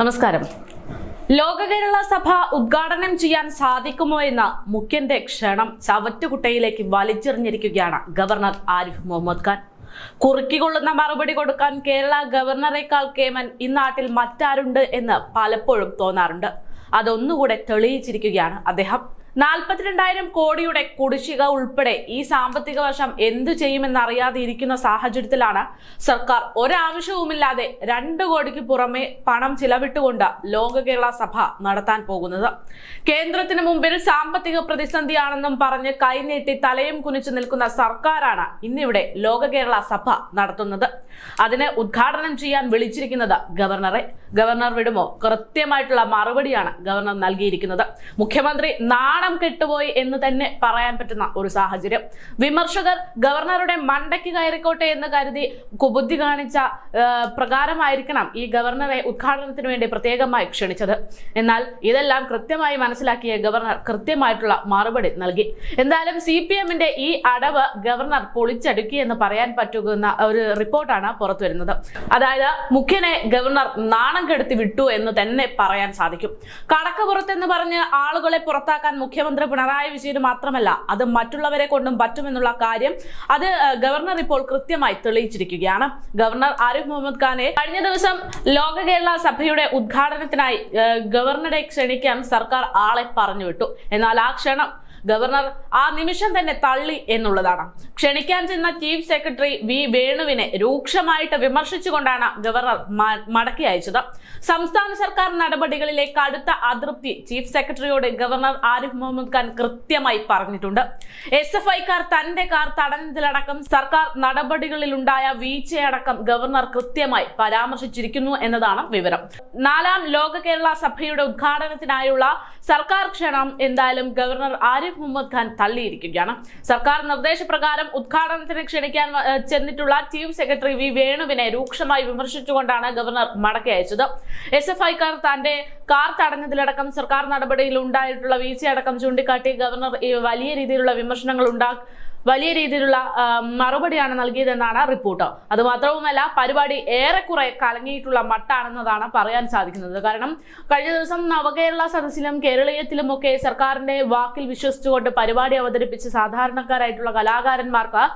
നമസ്കാരം. ലോക കേരള സഭ ഉദ്ഘാടനം ചെയ്യാൻ സാധിക്കുമോ എന്ന മുഖ്യന്റെ ക്ഷണം ചവറ്റുകുട്ടയിലേക്ക് വലിച്ചെറിഞ്ഞിരിക്കുകയാണ് ഗവർണർ ആരിഫ് മുഹമ്മദ് ഖാൻ. കുറുക്കിക്കൊള്ളുന്ന മറുപടി കൊടുക്കാൻ കേരള ഗവർണറേക്കാൾ കേമൻ ഇന്നാട്ടിൽ മറ്റാരുണ്ട് എന്ന് പലപ്പോഴും തോന്നാറുണ്ട്. അതൊന്നുകൂടെ തെളിയിച്ചിരിക്കുകയാണ് അദ്ദേഹം. നാൽപ്പത്തിരണ്ടായിരം കോടിയുടെ കുടിശ്ശിക ഉൾപ്പെടെ ഈ സാമ്പത്തിക വർഷം എന്തു ചെയ്യുമെന്നറിയാതെ ഇരിക്കുന്ന സാഹചര്യത്തിലാണ് സർക്കാർ ഒരാവശ്യവുമില്ലാതെ രണ്ട് കോടിക്ക് പുറമെ പണം ചിലവിട്ടുകൊണ്ട് ലോക കേരള സഭ നടത്താൻ പോകുന്നത്. കേന്ദ്രത്തിന് മുമ്പിൽ സാമ്പത്തിക പ്രതിസന്ധിയാണെന്നും പറഞ്ഞ് കൈനീട്ടി തലയും കുനിച്ചു നിൽക്കുന്ന സർക്കാരാണ് ഇന്നിവിടെ ലോക കേരള സഭ നടത്തുന്നത്. അതിനെ ഉദ്ഘാടനം ചെയ്യാൻ വിളിച്ചിരിക്കുന്നത് ഗവർണറെ. ഗവർണർ വിടുമോ? കൃത്യമായിട്ടുള്ള മറുപടിയാണ് ഗവർണർ നൽകിയിരിക്കുന്നത്. മുഖ്യമന്ത്രി നാണം കെട്ടുപോയി എന്ന് തന്നെ പറയാൻ പറ്റുന്ന ഒരു സാഹചര്യം. വിമർശകർ ഗവർണറുടെ മണ്ടയ്ക്ക് കയറിക്കോട്ടെ എന്ന് കരുതി കുബുദ്ധി കാണിച്ച പ്രകാരമായിരിക്കണം ഈ ഗവർണറെ ഉദ്ഘാടനത്തിന് വേണ്ടി പ്രത്യേകമായി ക്ഷണിച്ചത്. എന്നാൽ ഇതെല്ലാം കൃത്യമായി മനസ്സിലാക്കിയ ഗവർണർ കൃത്യമായിട്ടുള്ള മറുപടി നൽകി. എന്തായാലും സി പി എമ്മിന്റെ ഈ അടവ് ഗവർണർ പൊളിച്ചടുക്കി എന്ന് പറയാൻ പറ്റുന്ന ഒരു റിപ്പോർട്ടാണ് പുറത്തു വരുന്നത്. അതായത് മുഖ്യനെ ഗവർണർ നാണം കെടുത്തി വിട്ടു എന്ന് തന്നെ പറയാൻ സാധിക്കും. കടക്കപ്പുറത്തെന്ന് പറഞ്ഞ് ആളുകളെ പുറത്താക്കാൻ മുഖ്യമന്ത്രി പിണറായി വിജയന് മാത്രമല്ല അത് മറ്റുള്ളവരെ കൊണ്ടും പറ്റുമെന്നുള്ള കാര്യം അത് ഗവർണർ ഇപ്പോൾ കൃത്യമായി തെളിയിച്ചിരിക്കുകയാണ്. ഗവർണർ ആരിഫ് മുഹമ്മദ് ഖാനെ കഴിഞ്ഞ ദിവസം ലോക കേരള സഭയുടെ ഉദ്ഘാടനത്തിനായി ഗവർണറെ ക്ഷണിക്കാൻ സർക്കാർ ആളെ പറഞ്ഞു വിട്ടു. എന്നാൽ ആ ക്ഷണം ഗവർണർ ആ നിമിഷം തന്നെ തള്ളി എന്നുള്ളതാണ്. ക്ഷണിക്കാൻ ചെന്ന ചീഫ് സെക്രട്ടറി വി വേണുവിനെ രൂക്ഷമായിട്ട് വിമർശിച്ചുകൊണ്ടാണ് ഗവർണർ മടക്കി അയച്ചത്. സംസ്ഥാന സർക്കാർ നടപടികളിലെ കടുത്ത അതൃപ്തി ചീഫ് സെക്രട്ടറിയോട് ഗവർണർ ആരിഫ് മുഹമ്മദ് ഖാൻ കൃത്യമായി പറഞ്ഞിട്ടുണ്ട്. എസ് എഫ് ഐക്കാർ തന്റെ കാർ തടഞ്ഞതിലടക്കം സർക്കാർ നടപടികളിലുണ്ടായ വീഴ്ചയടക്കം ഗവർണർ കൃത്യമായി പരാമർശിച്ചിരിക്കുന്നു എന്നതാണ് വിവരം. നാലാം ലോക കേരള സഭയുടെ ഉദ്ഘാടനത്തിനായുള്ള സർക്കാർ ക്ഷണം എന്തായാലും ഗവർണർ ആരിഫ് മുഹമ്മദ് ഖാൻ തള്ളിയിരിക്കുകയാണ് സർക്കാർ നിർദ്ദേശപ്രകാരം ഉദ്ഘാടനത്തിന് ക്ഷണിക്കാൻ ചെന്നിട്ടുള്ള ചീഫ് സെക്രട്ടറി വി വേണുവിനെ രൂക്ഷമായി വിമർശിച്ചുകൊണ്ടാണ് ഗവർണർ മടക്കി അയച്ചത്. എസ് എഫ് ഐക്കാർ തന്റെ കാർ തടഞ്ഞതിലടക്കം സർക്കാർ നടപടിയിൽ ഉണ്ടായിട്ടുള്ള വീഴ്ചയടക്കം ചൂണ്ടിക്കാട്ടി ഗവർണർ വലിയ രീതിയിലുള്ള വിമർശനങ്ങൾ ഉണ്ടാ വലിയ രീതിയിലുള്ള മറുപടിയാണ് നൽകിയതെന്നാണ് റിപ്പോർട്ട്. അത് മാത്രവുമല്ല പരിപാടി ഏറെക്കുറെ കലങ്ങിയിട്ടുള്ള മട്ടാണെന്നതാണ് പറയാൻ സാധിക്കുന്നത്. കാരണം കഴിഞ്ഞ ദിവസം നവകേരള സദസ്സിലും കേരളീയത്തിലുമൊക്കെ സർക്കാരിന്റെ വാക്കിൽ വിശ്വസിച്ചുകൊണ്ട് പരിപാടി അവതരിപ്പിച്ച് സാധാരണക്കാരായിട്ടുള്ള കലാകാരന്മാർക്ക്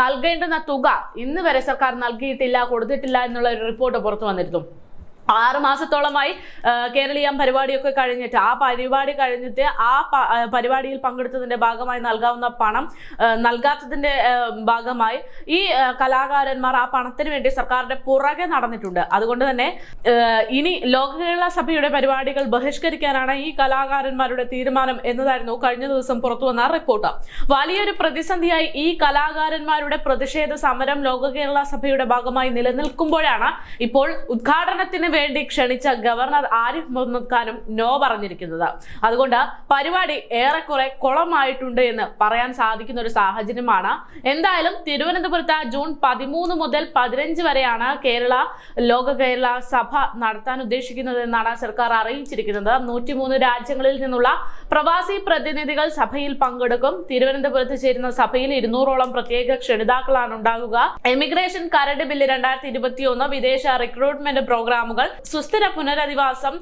നൽകേണ്ടുന്ന തുക ഇന്ന് വരെ സർക്കാർ നൽകിയിട്ടില്ല കൊടുത്തിട്ടില്ല എന്നുള്ള ഒരു റിപ്പോർട്ട് പുറത്തു വന്നിരുന്നു. ആറ് മാസത്തോളമായി കേരളീയം പരിപാടിയൊക്കെ കഴിഞ്ഞിട്ട് ആ പരിപാടി കഴിഞ്ഞിട്ട് ആ പരിപാടിയിൽ പങ്കെടുത്തതിന്റെ ഭാഗമായി നൽകാവുന്ന പണം നൽകാത്തതിന്റെ ഭാഗമായി ഈ കലാകാരന്മാർ ആ പണത്തിന് വേണ്ടി സർക്കാരിന്റെ പുറകെ നടന്നിട്ടുണ്ട്. അതുകൊണ്ട് തന്നെ ഇനി ലോകകേരള സഭയുടെ പരിപാടികൾ ബഹിഷ്കരിക്കാനാണ് ഈ കലാകാരന്മാരുടെ തീരുമാനം എന്നതായിരുന്നു കഴിഞ്ഞ ദിവസം പുറത്തു വന്ന റിപ്പോർട്ട്. വലിയൊരു പ്രതിസന്ധിയായി ഈ കലാകാരന്മാരുടെ പ്രതിഷേധ സമരം ലോക കേരള സഭയുടെ ഭാഗമായി നിലനിൽക്കുമ്പോഴാണ് ഇപ്പോൾ ഉദ്ഘാടനത്തിന് വേണ്ടി ക്ഷണിച്ച ഗവർണർ ആരിഫ് മുഹമ്മദ് ഖാനും നോ പറഞ്ഞിരിക്കുന്നത്. അതുകൊണ്ട് പരിപാടി ഏറെക്കുറെ കുളമായിട്ടുണ്ട് എന്ന് പറയാൻ സാധിക്കുന്ന ഒരു സാഹചര്യമാണ്. എന്തായാലും തിരുവനന്തപുരത്ത് ജൂൺ പതിമൂന്ന് മുതൽ പതിനഞ്ച് വരെയാണ് കേരള ലോക കേരള സഭ നടത്താൻ ഉദ്ദേശിക്കുന്നത് എന്നാണ് സർക്കാർ അറിയിച്ചിരിക്കുന്നത്. നൂറ്റിമൂന്ന് രാജ്യങ്ങളിൽ നിന്നുള്ള പ്രവാസി പ്രതിനിധികൾ സഭയിൽ പങ്കെടുക്കും. തിരുവനന്തപുരത്ത് ചേരുന്ന സഭയിൽ ഇരുന്നൂറോളം പ്രത്യേക ക്ഷണിതാക്കളാണ് ഉണ്ടാകുക എമിഗ്രേഷൻ കരട് ബില്ല് രണ്ടായിരത്തി ഇരുപത്തിയൊന്ന് വിദേശ റിക്രൂട്ട്മെന്റ് പ്രോഗ്രാമുകൾ സുസ്ഥിര പുനരധിവാസം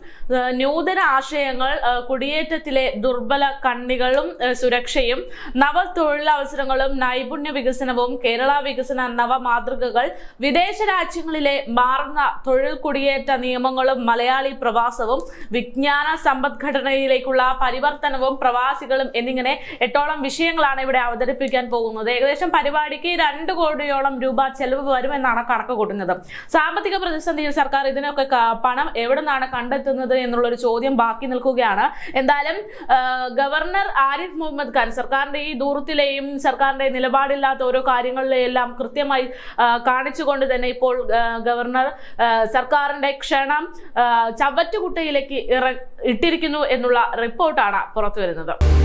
നൂതന ആശയങ്ങൾ കുടിയേറ്റത്തിലെ ദുർബല കണ്ണികളും സുരക്ഷയും നവ തൊഴിലവസരങ്ങളും നൈപുണ്യ വികസനവും കേരള വികസന നവ മാതൃകകൾ വിദേശ രാജ്യങ്ങളിലെ മാറുന്ന തൊഴിൽ കുടിയേറ്റ നിയമങ്ങളും മലയാളി പ്രവാസവും വിജ്ഞാന സമ്പദ്ഘടനയിലേക്കുള്ള പരിവർത്തനവും പ്രവാസികളും എന്നിങ്ങനെ എട്ടോളം വിഷയങ്ങളാണ് ഇവിടെ അവതരിപ്പിക്കാൻ പോകുന്നത്. ഏകദേശം പരിപാടിക്ക് രണ്ട് കോടിയോളം രൂപ ചെലവ് വരുമെന്നാണ് കണക്ക് കൂട്ടുന്നത്. സാമ്പത്തിക പ്രതിസന്ധിയിൽ സർക്കാർ ഇതിനൊക്കെ പണം എവിടെ നിന്നാണ് കണ്ടെത്തുന്നത് എന്നുള്ളൊരു ചോദ്യം ബാക്കി നിൽക്കുകയാണ്. എന്തായാലും ഗവർണർ ആരിഫ് മുഹമ്മദ് ഖാൻ സർക്കാരിന്റെ ഈ ദൂരത്തിലെയും സർക്കാരിന്റെ നിലപാടില്ലാത്ത ഓരോ കാര്യങ്ങളിലെല്ലാം കൃത്യമായി കാണിച്ചുകൊണ്ട് തന്നെ ഇപ്പോൾ ഗവർണർ സർക്കാരിന്റെ ക്ഷണം ചവറ്റുകുട്ടയിലേക്ക് ഇറ ഇട്ടിരിക്കുന്നു എന്നുള്ള റിപ്പോർട്ടാണ് പുറത്തു വരുന്നത്